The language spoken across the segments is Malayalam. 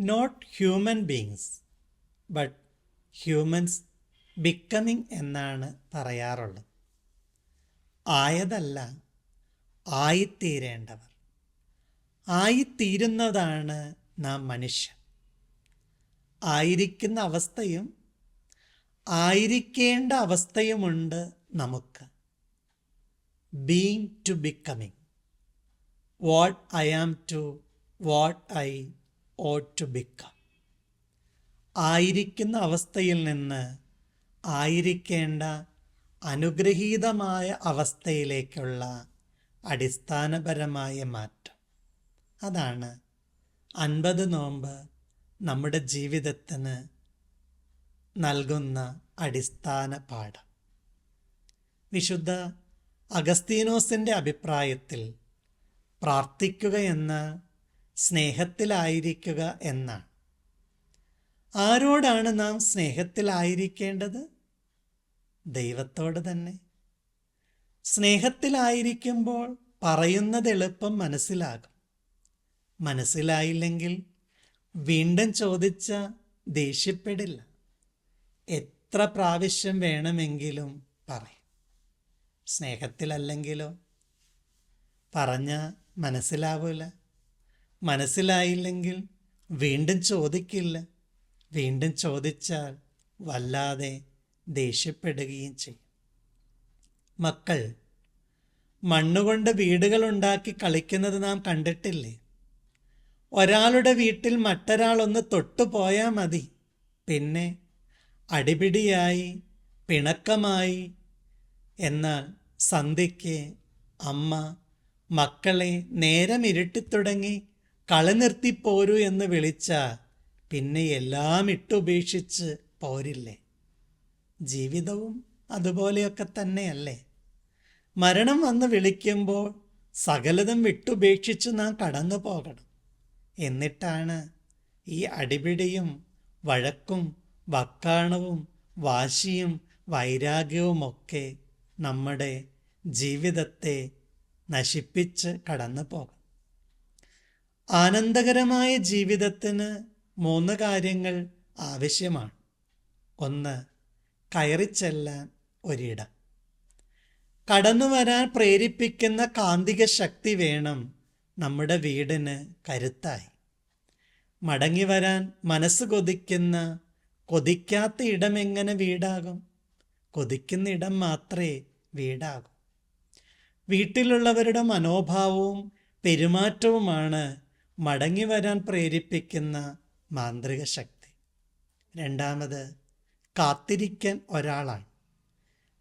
Not human beings but humans becoming എന്നാണ് പറയാറുള്ളത്. ആയതല്ല ആയിത്തീരേണ്ടവർ. ആയിത്തീരുന്നതാണ് നാം മനുഷ്യൻ. ആയിരിക്കുന്ന അവസ്ഥയും ആയിരിക്കേണ്ട അവസ്ഥയുമുണ്ട് നമുക്ക്. Being to becoming what I am to what I to become ആയിരിക്കുന്ന അവസ്ഥയിൽ നിന്ന് ആയിരിക്കേണ്ട അനുഗ്രഹീതമായ അവസ്ഥയിലേക്കുള്ള അടിസ്ഥാനപരമായ മാറ്റം. അതാണ് അൻപത് നോമ്പ് നമ്മുടെ ജീവിതത്തിന് നൽകുന്ന അടിസ്ഥാന പാഠം. വിശുദ്ധ അഗസ്തീനോസിന്റെ അഭിപ്രായത്തിൽ പ്രാർത്ഥിക്കുക എന്ന് സ്നേഹത്തിലായിരിക്കുക എന്നാണ്. ആരോടാണ് നാം സ്നേഹത്തിലായിരിക്കേണ്ടത്? ദൈവത്തോട് തന്നെ. സ്നേഹത്തിലായിരിക്കുമ്പോൾ പറയുന്നത് എളുപ്പം മനസ്സിലാകും. മനസ്സിലായില്ലെങ്കിൽ വീണ്ടും ചോദിച്ച ദേഷ്യപ്പെടില്ല. എത്ര പ്രാവശ്യം വേണമെങ്കിലും പറയും. സ്നേഹത്തിലല്ലെങ്കിലോ? പറഞ്ഞ മനസ്സിലാവില്ല മനസ്സിലായില്ലെങ്കിൽ വീണ്ടും ചോദിക്കില്ല. വീണ്ടും ചോദിച്ചാൽ വല്ലാതെ ദേഷ്യപ്പെടുകയും ചെയ്യും. മക്കൾ മണ്ണുകൊണ്ട് വീടുകളുണ്ടാക്കി കളിക്കുന്നത് നാം കണ്ടിട്ടില്ലേ? ഒരാളുടെ വീട്ടിൽ മറ്റൊരാളൊന്ന് തൊട്ടുപോയാൽ മതി. പിന്നെ അടിപിടിയായി പിണക്കമായി. എന്നാൽ സന്ധ്യയ്ക്ക് അമ്മ മക്കളെ നേരം ഇരുട്ടിത്തുടങ്ങി കളി നിർത്തിപ്പോരൂ എന്ന് വിളിച്ച പിന്നെ എല്ലാം ഇട്ടുപേക്ഷിച്ച് പോരില്ലേ? ജീവിതവും അതുപോലെയൊക്കെ തന്നെയല്ലേ? മരണം വന്ന് വിളിക്കുമ്പോൾ സകലതും വിട്ടുപേക്ഷിച്ച് നാം കടന്നു പോകണം. എന്നിട്ടാണ് ഈ അടിപിടിയും വഴക്കും വക്കാണവും വാശിയും വൈരാഗ്യവുമൊക്കെ നമ്മുടെ ജീവിതത്തെ നശിപ്പിച്ച് കടന്നു പോകാം ആനന്ദകരമായ ജീവിതത്തിന് മൂന്ന് കാര്യങ്ങൾ ആവശ്യമാണ്. ഒന്ന് കയറിച്ചെല്ലാൻ ഒരിടം. കടന്നു വരാൻ പ്രേരിപ്പിക്കുന്ന കാന്തിക ശക്തി വേണം നമ്മുടെ വീടിന് കരുത്തായി. മടങ്ങി വരാൻ മനസ്സ് കൊതിക്കുന്ന കൊതിക്കാത്ത ഇടം എങ്ങനെ വീടാകും? കൊതിക്കുന്ന ഇടം മാത്രമേ വീടാകൂ. വീട്ടിലുള്ളവരുടെ മനോഭാവവും പെരുമാറ്റവുമാണ് മടങ്ങി വരാൻ പ്രേരിപ്പിക്കുന്ന മാന്ത്രിക ശക്തി. രണ്ടാമത് കാത്തിരിക്കാൻ ഒരാളാണ്.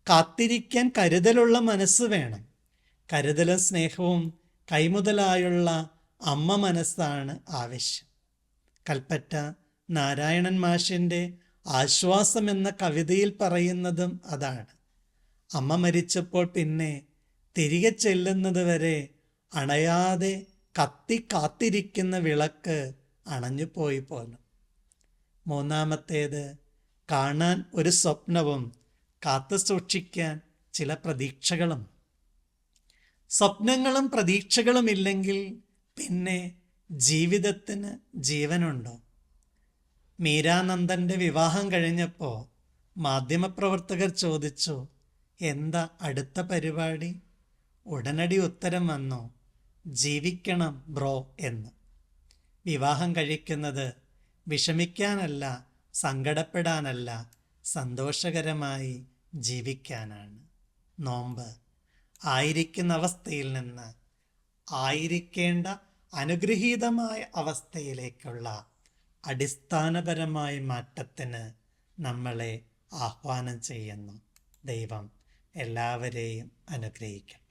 കാത്തിരിക്കാൻ കരുതലുള്ള മനസ്സ് വേണം. കരുതലും സ്നേഹവും കൈമുതലായുള്ള അമ്മ മനസ്സാണ് ആവശ്യം. കൽപ്പറ്റ നാരായണൻ മാഷിന്റെ ആശ്വാസം എന്ന കവിതയിൽ പറയുന്നതും അതാണ്. അമ്മ മരിച്ചപ്പോൾ പിന്നെ തിരികെ ചെല്ലുന്നത് വരെ അണയാതെ കത്തി കാത്തിരിക്കുന്ന വിളക്ക് അണഞ്ഞു പോയി പോലും മൂന്നാമത്തേത് കാണാൻ ഒരു സ്വപ്നവും കാത്തു സൂക്ഷിക്കാൻ ചില പ്രതീക്ഷകളും. സ്വപ്നങ്ങളും പ്രതീക്ഷകളും ഇല്ലെങ്കിൽ പിന്നെ ജീവിതത്തിന് ജീവനുണ്ടോ? മീരാനന്ദന്റെ വിവാഹം കഴിഞ്ഞപ്പോൾ മാധ്യമപ്രവർത്തകർ ചോദിച്ചു എന്താ അടുത്ത പരിപാടി? ഉടനടി ഉത്തരം വന്നു ജീവിക്കണം ബ്രോ എന്ന്. വിവാഹം കഴിക്കുന്നത് വിഷമിക്കാനല്ല സങ്കടപ്പെടാനല്ല സന്തോഷകരമായി ജീവിക്കാനാണ്. നോമ്പ്. ആയിരിക്കുന്ന അവസ്ഥയിൽ നിന്ന് ആയിരിക്കേണ്ട അനുഗ്രഹീതമായ അവസ്ഥയിലേക്കുള്ള അടിസ്ഥാനപരമായ മാറ്റത്തിന് നമ്മളെ ആഹ്വാനം ചെയ്യുന്നു. ദൈവം എല്ലാവരെയും അനുഗ്രഹിക്കും